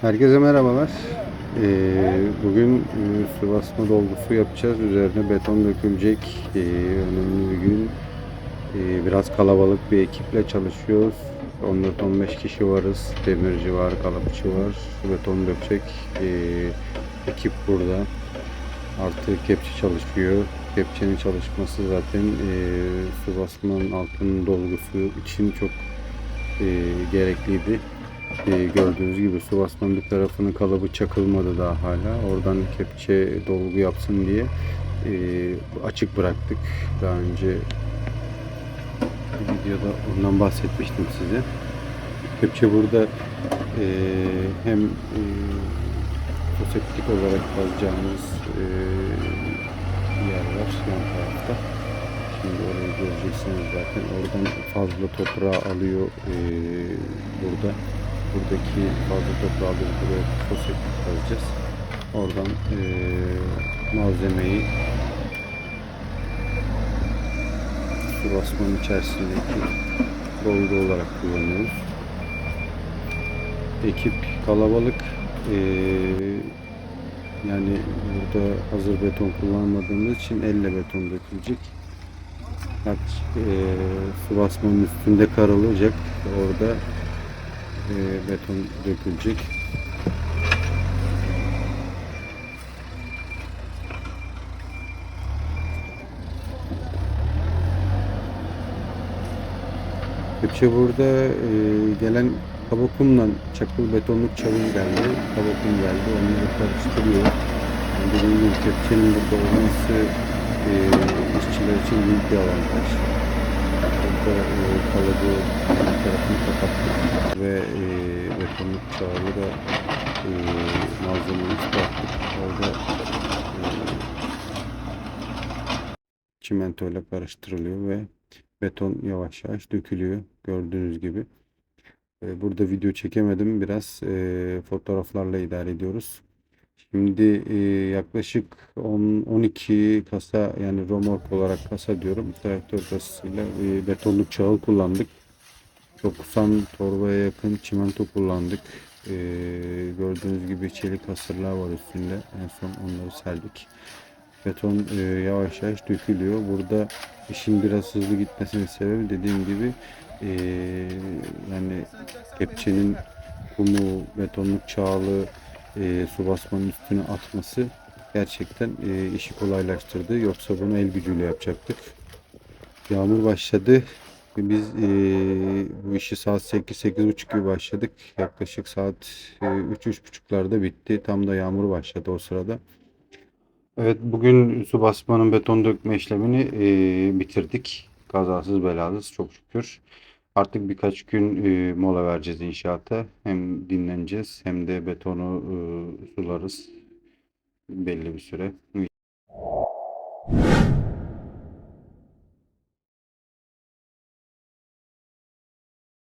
Herkese merhabalar. Ee, bugün e, su basma dolgusu yapacağız. Üzerine beton dökülecek. Ee, önemli bir gün. Ee, biraz kalabalık bir ekiple çalışıyoruz. 14-15 kişi varız. Demirci var, kalıpçı var. Beton dökecek. Ee, ekip burada. Artı kepçe çalışıyor. Kepçenin çalışması zaten e, su basmanın altının dolgusu için çok e, gerekliydi. E, gördüğünüz gibi su basmanın bir tarafının kalıbı çakılmadı daha hala. Oradan kepçe dolgu yapsın diye e, açık bıraktık. Daha önce bir videoda ondan bahsetmiştim size. Kepçe burada e, hem e, foseptik olarak kazacağımız e, yer var yan tarafta. Şimdi orayı göreceksiniz zaten. Oradan fazla toprağı alıyor e, burada. Buradaki fazla toprağı alıp buraya foseptik kazacağız. Oradan e, malzemeyi su basmanın içerisindeki dolgu olarak kullanıyoruz. Ekip kalabalık. E, yani burada hazır beton kullanmadığımız için elle beton dökülecek. Kaç e, su basmanın üstünde karılacak. Orada e, beton dökülecek. Kepçe burada e, gelen kabokumla çakıl betonluk çavuz geldi. Kabokum geldi. Onları karıştırıyor. Yani dediğim gibi kepçenin burada olması e, işçiler için büyük bir avantaj. Kalıbı tarafını kapattık ve e, betonluk çağı da e, malzemeyi çıkarttık. Orada e, çimento ile karıştırılıyor ve beton yavaş yavaş dökülüyor gördüğünüz gibi. E, Burada video çekemedim. Biraz e, fotoğraflarla idare ediyoruz. Şimdi e, yaklaşık 10-12 kasa yani romork olarak kasa diyorum. Traktör kasasıyla e, betonluk çağı kullandık. 90 torbaya yakın çimento kullandık. E, gördüğünüz gibi çelik hasırlar var üstünde. En son onları serdik. Beton e, yavaş yavaş dökülüyor. Burada işin biraz hızlı gitmesinin sebebi dediğim gibi e, yani kepçenin kumu, betonluk çağlı e, su basmanın üstüne atması gerçekten e, işi kolaylaştırdı. Yoksa bunu el gücüyle yapacaktık. Yağmur başladı. Biz e, bu işi saat 8-8.30 gibi başladık. Yaklaşık saat e, 3-3.30'larda bitti. Tam da yağmur başladı o sırada. Evet bugün su basmanın beton dökme işlemini e, bitirdik. Kazasız belasız çok şükür. Artık birkaç gün e, mola vereceğiz inşaata. Hem dinleneceğiz hem de betonu e, sularız belli bir süre.